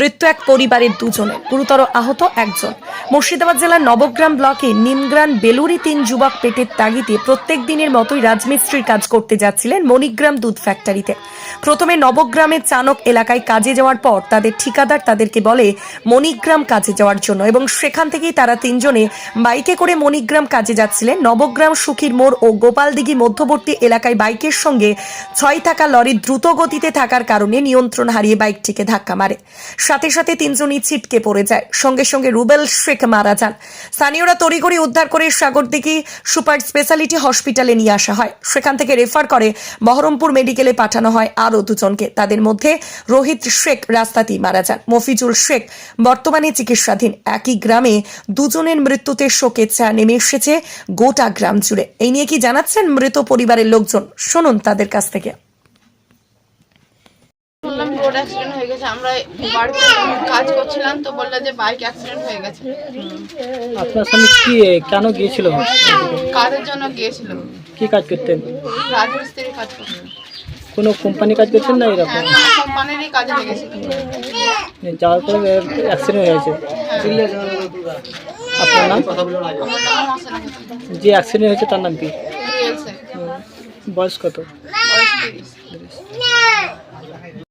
মৃত্যু এক পরিবারের দুজনে গুরুতর আহত একজন। মুর্শিদাবাদ জেলার নবগ্রাম ব্লকে নিমগ্রাম বেলুরি তিন যুবক পেটের তাগিতে প্রত্যেক দিনের মতোই রাজমিস্ত্রির কাজ করতে যাচ্ছিলেন মণিগ্রাম দুধ ফ্যাক্টরিতে প্রথমে নবগ্রামের চানক এলাকায় কাজে যাওয়ার পর তাদের ঠিকাদার তাদেরকে বলে, মণিগ্রাম কাজে যাওয়ার জন্য। এবং সেখান থেকেই তারা তিনজনে বাইকে করে মণিগ্রাম কাজে যাচ্ছিলেন। নবগ্রাম সুখীর মোড় ও গোপালদিঘি মধ্যবর্তী এলাকায় বাইকের সঙ্গে ছয় থাকা লরি দ্রুত গতিতে থাকার কারণে নিয়ন্ত্রণ হারিয়ে বাইকটিকে ধাক্কা মারে। সাথে সাথে তিনজনই ছিটকে পড়ে যায়। সঙ্গে সঙ্গে রুবেল শেখ মারা যান। স্থানীয়রা তড়িঘড়ি উদ্ধার করে সাগরদিঘি সুপার স্পেশালিটি হসপিটালে নিয়ে আসা হয়। সেখান থেকে রেফার করে বহরমপুর মেডিকেলে পাঠানো হয় আরও দুজনকে। তাদের মধ্যে রোহিত শেখ রাস্তাতেই মারা যান। মফিজুল শেখ বর্তমানে চিকিৎসাধীন। একই গ্রামে দুজনের মৃত্যুতে শোকের ছায়া নেমে এসেছে গোটা গ্রাম জুড়ে। এই নিয়ে কি জানাচ্ছেন মৃত পরিবারের লোকজন? শুনুন তাদের কাছ থেকে। রোড অ্যাক্সিডেন্ট হয়ে গেছে। আমরা বাড়িতে কাজ করছিলাম তো বলল যে বাইক অ্যাক্সিডেন্ট হয়ে গেছে। আপনার স্বামী কি কেন গিয়েছিল? কাজের জন্য গিয়েছিল। কি কাজ করতেন? রাজমিস্ত্রি কাজ করছিল কোনো কোম্পানি কাজ করতেন না এরকম? হ্যাঁ কোম্পানিরই কাজে লেগেছিল। যাওয়ার পরে অ্যাক্সিডেন্ট হয়েছে। আপনার নাম? যে অ্যাক্সিডেন্ট হয়েছে তার নাম কি? বয়স কত? বয়স তিরিশ।